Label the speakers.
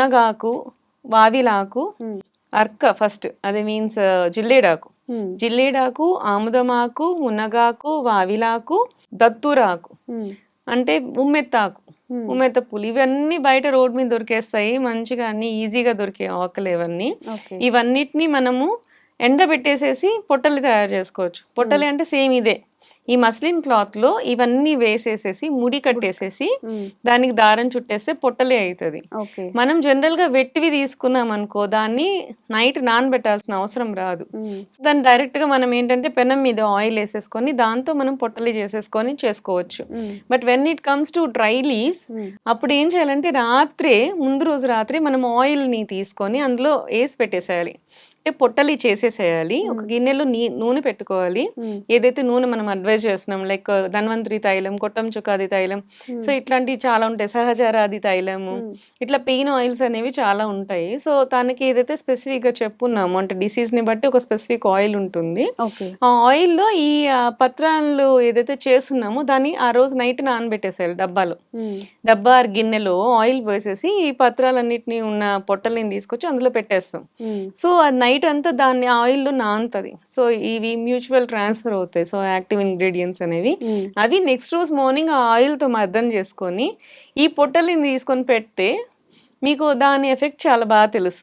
Speaker 1: మునగాకు వావిలాకు అర్క ఫస్ట్. అది మీన్స్ జిల్లేడాకు.
Speaker 2: ఉమ్,
Speaker 1: జిల్లేడాకు ఆముదమాకు మునగాకు వావిలాకు దత్తూరాకు అంటే ఉమ్మెత్తాకు.
Speaker 2: ఉమ్,
Speaker 1: ఉమ్మెత్త పూలు ఇవన్నీ బయట రోడ్ మీద దొరికేస్తాయి. మంచిగా అన్ని ఈజీగా దొరికే ఆకులు ఇవన్నీ. ఇవన్నిటిని మనము ఎండబెట్టేసేసి పొట్టలు తయారు చేసుకోవచ్చు. పొట్టలు అంటే సేమ్ ఇదే. ఈ మస్లిన్ క్లాత్లో ఇవన్నీ వేసేసేసి ముడి కట్టేసేసి దానికి దారం చుట్టేస్తే పొట్టలే అవుతుంది మనం జనరల్గా వెట్టివి తీసుకున్నాం అనుకో దాన్ని నైట్ నానబెట్టాల్సిన అవసరం రాదు. దాన్ని డైరెక్ట్గా మనం ఏంటంటే పెనం మీద ఆయిల్ వేసేసుకొని దాంతో మనం పొట్టలి చేసేసుకొని చేసుకోవచ్చు. But when it comes to dry leaves అప్పుడు ఏం చేయాలంటే రాత్రే ముందు రోజు రాత్రి మనం ఆయిల్ని తీసుకొని అందులో వేసి పెట్టేసేయాలి. అంటే పొట్టలి చేసేసేయాలి. ఒక గిన్నెలో నీ నూనె పెట్టుకోవాలి. ఏదైతే నూనె మనం అడ్వైజ్ చేస్తున్నాం లైక్ ధన్వంతరి తైలం కొట్టం చుకాది తైలం. సో ఇట్లాంటివి చాలా ఉంటాయి. సహజరాది తైలము. ఇట్లా పెయిన్ ఆయిల్స్ అనేవి చాలా ఉంటాయి. సో తనకి ఏదైతే స్పెసిఫిక్గా చెప్పున్నామో అంటే డిసీజ్ని బట్టి ఒక స్పెసిఫిక్ ఆయిల్ ఉంటుంది. ఆ ఆయిల్లో ఈ పత్రాలు ఏదైతే చేస్తున్నామో దాన్ని ఆ రోజు నైట్ నానబెట్టేసేయాలి డబ్బాలో. డబ్బా ఆర్ గిన్నెలో ఆయిల్ పోసేసి ఈ పత్రాలన్నిటిని ఉన్న పొట్టల్ని తీసుకొచ్చి అందులో పెట్టేస్తాం. సో అది నైట్ అంతా దాన్ని ఆయిల్లో నానుతుంది. సో ఇవి మ్యూచువల్ ట్రాన్స్ఫర్ అవుతాయి. సో యాక్టివ్ ఇంగ్రీడియంట్స్ అనేవి. అవి నెక్స్ట్ రోజు మార్నింగ్ ఆ ఆయిల్తో మర్దన చేసుకొని ఈ పొట్టల్ని తీసుకొని పెడితే మీకు దాని ఎఫెక్ట్ చాలా బాగా తెలుస్తుంది.